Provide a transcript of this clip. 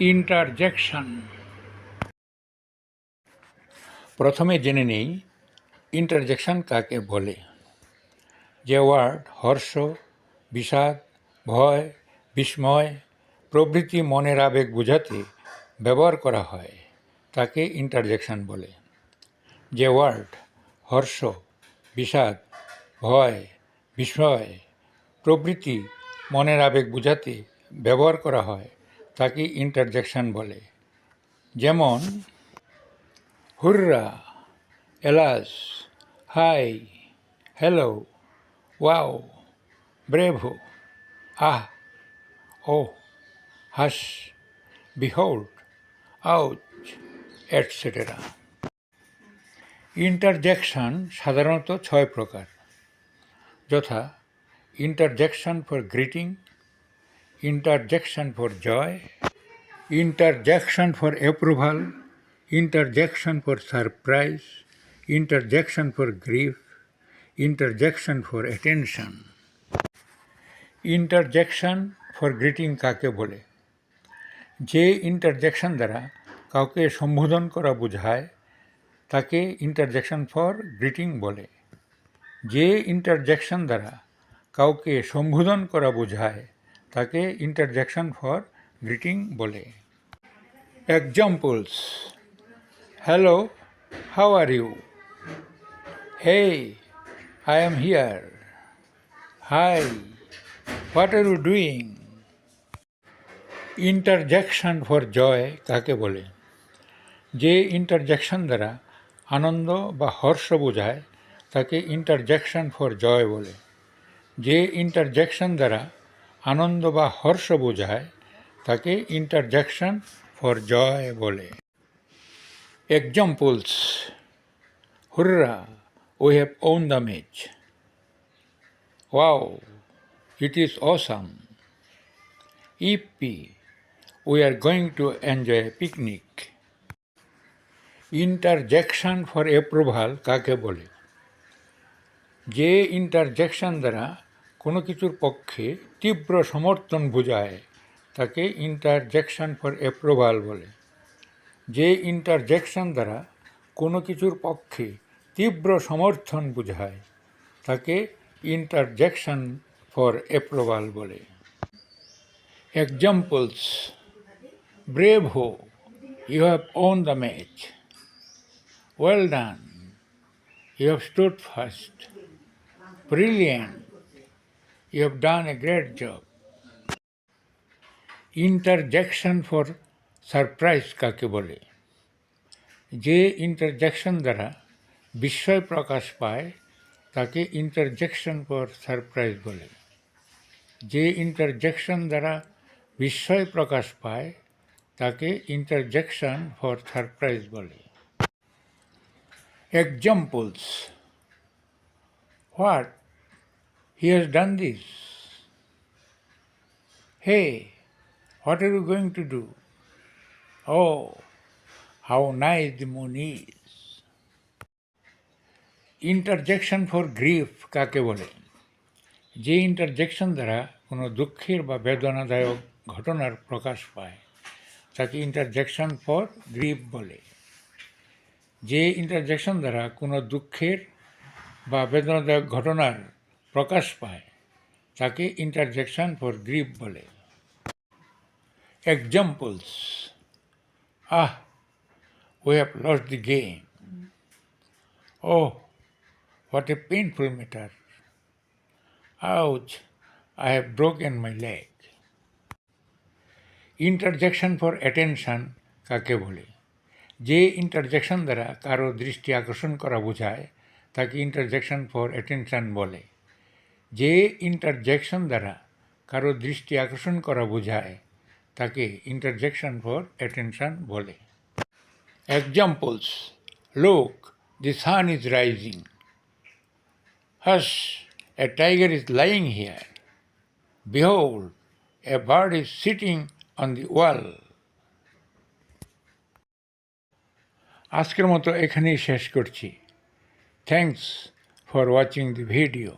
Interjection. প্রথমে জেনে নেই, ইন্টারজেকশন কাকে বলে? যে ওয়ার্ড, হর্ষ, বিষাদ, ভয়, বিস্ময়, প্রভৃতি মনের আবেগ বোঝাতে ব্যবহার করা হয়, তাকে ইন্টারজেকশন বলে। যে ওয়ার্ড, হর্ষ, বিষাদ, ভয়, বিস্ময়, প্রভৃতি মনের আবেগ বোঝাতে ব্যবহার করা হয় তাকে ইন্টারজেকশন বলে। যেমন, hurrah, alas, hi, hello, wow, bravo, ah ও hush, behold, ouch etcetera interjection সাধারণত ছয় প্রকার, যথা interjection for greeting interjection for joy interjection for approval interjection for surprise interjection for grief interjection for attention interjection for greeting কাকে বলে? যে interjection দ্বারা কাউকে সম্বোধন করা বোঝায়, তাকে ইন্টারজেকশন ফর গ্রিটিং বলে। যে ইন্টারজেকশন দ্বারা কাউকে সম্বোধন করা বোঝায় তাকে ইন্টারজেকশন ফর গ্রিটিং বলে। Examples hello how are you hey I am here hi what are you doing interjection for joy কাকে বলে? যে ইন্টারজেকশন দ্বারা আনন্দ বা হর্ষ বোঝায়, তাকে ইন্টারজেকশন ফর জয় বলে। যে ইন্টারজেকশন দ্বারা আনন্দ বা হর্ষ বোঝায়, তাকে ইন্টারজেকশন ফর জয় বলে। Examples hurrah we have won the match wow it is awesome yippee we are going to enjoy picnic interjection for approval কাকে বলে? যে ইন্টারজেকশন দ্বারা কোনো কিছুর পক্ষে তীব্র সমর্থন বোঝায়, তাকে ইন্টারজেকশন ফর অ্যাপ্রুভাল বলে। যে ইন্টারজেকশন দ্বারা কোনো কিছুর পক্ষে তীব্র সমর্থন বোঝায়, তাকে ইন্টারজেকশন ফর অ্যাপ্রুভাল বলে। Examples bravo you have won the match well done you have stood first Brilliant. You have done a great job. Interjection for surprise কাকে বলে? যে ইন্টারজেকশন দ্বারা বিস্ময় প্রকাশ পায়, তাকে ইন্টারজেকশন ফর সারপ্রাইজ বলে। যে ইন্টারজেকশন দ্বারা বিস্ময় প্রকাশ পায়, তাকে ইন্টারজেকশন ফর সারপ্রাইজ বলে। Examples what He has done this. Hey, what are you going to do? Oh, how nice the moon is. Interjection for grief কাকে বলে যে ইন্টারজেকশন দ্বারা কোনো দুঃখের বা বেদনাদায়ক ঘটনার প্রকাশ পায় তাকে ইন্টারজেকশন ফর গ্রিফ বলে যে ইন্টারজেকশন দ্বারা কোনো দুঃখের বা বেদনাদায়ক ঘটনার প্রকাশ পায় তাকে ইন্টারজেকশন ফর গ্রিপ বলে examples ah we have lost the game. Oh, what a painful matter. Ouch, I have broken my leg. Interjection for attention কাকে বলে যে ইন্টারজেকশন দ্বারা কারও দৃষ্টি আকর্ষণ করা বোঝায় তাকে ইন্টারজেকশন ফর অ্যাটেনশন বলে যে ইন্টারজেকশন দ্বারা কারও দৃষ্টি আকর্ষণ করা বোঝায়, তাকে ইন্টারজেকশন ফর অ্যাটেনশন বলে। Examples lo the sun is rising hush a tiger is lying here behold a bird is sitting on the wall আজকের মতো এখানেই শেষ করছি। Thanks for watching the video